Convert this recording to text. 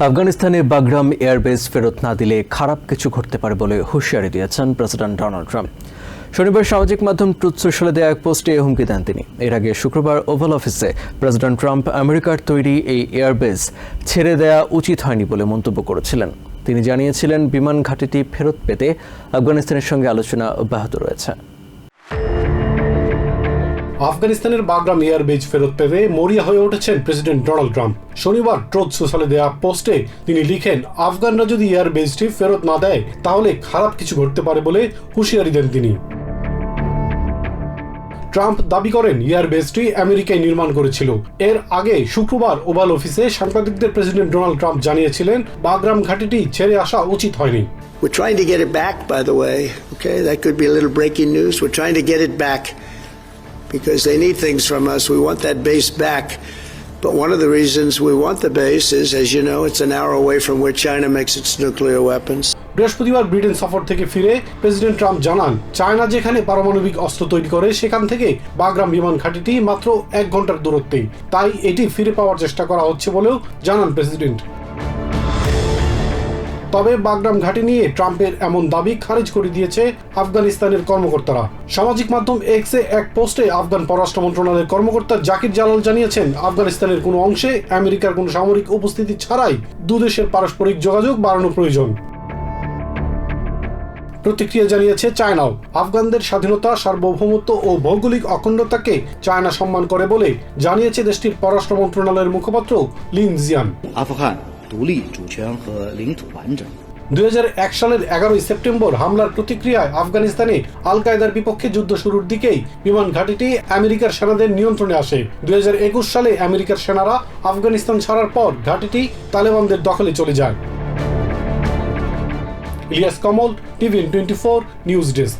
আফগানিস্তানে Bagram airbase ফেরত না দিলে খারাপ কিছু ঘটতে পারে বলে হুঁশিয়ারি দিয়েছেন প্রেসিডেন্ট ডোনাল্ড ট্রাম্প। শনিবার সামাজিক মাধ্যম ট্রুথ সোশ্যালে দেওয়া এক পোস্টে হুমকি দেন তিনি। এর আগে শুক্রবার ওভাল অফিসে প্রেসিডেন্ট ট্রাম্প আমেরিকার তৈরি এই এয়ারবেস ছেড়ে দেওয়া উচিত হয়নি বলে মন্তব্য করেছিলেন। তিনি জানিয়েছিলেন, বিমান ঘাঁটিটি ফেরত পেতে আফগানিস্তানের সঙ্গে আলোচনা অব্যাহত রয়েছে। আফগানিস্তানের বাগরাম এয়ারবেজ ফেরত পেতে মরিয়া হয়ে উঠেছেন প্রেসিডেন্ট ডোনাল্ড ট্রাম্প। শনিবার ট্রোথ সোশ্যালে দেওয়া পোস্টে তিনি লিখেন আফগানরা যদি এয়ারবেজটি ফেরত না দেয় তাহলে খারাপ কিছু ঘটতে পারে বলে হুঁশিয়ারি দেন তিনি। ট্রাম্প দাবি করেন এয়ারবেজটি আমেরিকায় নির্মাণ করেছিল। এর আগে শুক্রবার ওভাল অফিসে সাংবাদিকদের প্রেসিডেন্ট ডোনাল্ড ট্রাম্প জানিয়েছিলেন বাগরাম ঘাটিটি ছেড়ে আসা উচিত হয়নি। We're trying to get it back, by the way. Okay, that could be a little breaking news. We're trying to get it back. Because they need things from us. We want that base back. But one of the reasons we want the base is, as you know, it's an hour away from where China makes its nuclear weapons. বৃহস্পতিবার Britain সফর থেকে ফিরে president Trump জানান China যেখানে পারমাণবিক অস্ত্র তৈরি করে সেখান থেকে বাগরাম বিমান ঘাঁটিটি মাত্র এক ঘণ্টার দূরত্বে তাই এটি ফিরে পাওয়ার চেষ্টা করা হচ্ছে বলেও জানান প্রেসিডেন্ট তবে বাগরাম ঘাটি নিয়ে ট্রাম্পের এমন দাবি খারিজ করে দিয়েছে আফগানিস্তানের কর্মকর্তারা। সামাজিক মাধ্যম এক্সে এক পোস্টে আফগান পররাষ্ট্র মন্ত্রণালয়ের কর্মকর্তা জাকির জালাল জানিয়েছেন, আফগানিস্তানের কোনো অংশে আমেরিকার কোনো সামরিক উপস্থিতি ছাড়াই দুদেশের পারস্পরিক যোগাযোগ বাড়ানো প্রয়োজন। প্রতিক্রিয়া জানিয়েছে চায়নাও। আফগানদের স্বাধীনতা, সার্বভৌমত্ব ও ভৌগোলিক অখণ্ডতাকে চায়না সম্মান করে বলে জানিয়েছে দেশটির পররাষ্ট্র মন্ত্রণালয়ের মুখপাত্র লিন জিয়ান। আফগান 独立主权和领土完整。 দুই সালের এগারোই সেপ্টেম্বর হামলার প্রতিক্রিয়ায় আফগানিস্তানে আল কায়দার বিপক্ষে যুদ্ধ শুরুর দিকেই বিমান ঘাঁটিটি আমেরিকার সেনাদের নিয়ন্ত্রণে আসে দুই সালে আমেরিকার সেনারা আফগানিস্তান ছাড়ার পর ঘাঁটিটি তালেবানদের দখলে চলে যায় Ilias Kamal TVN twenty four news desk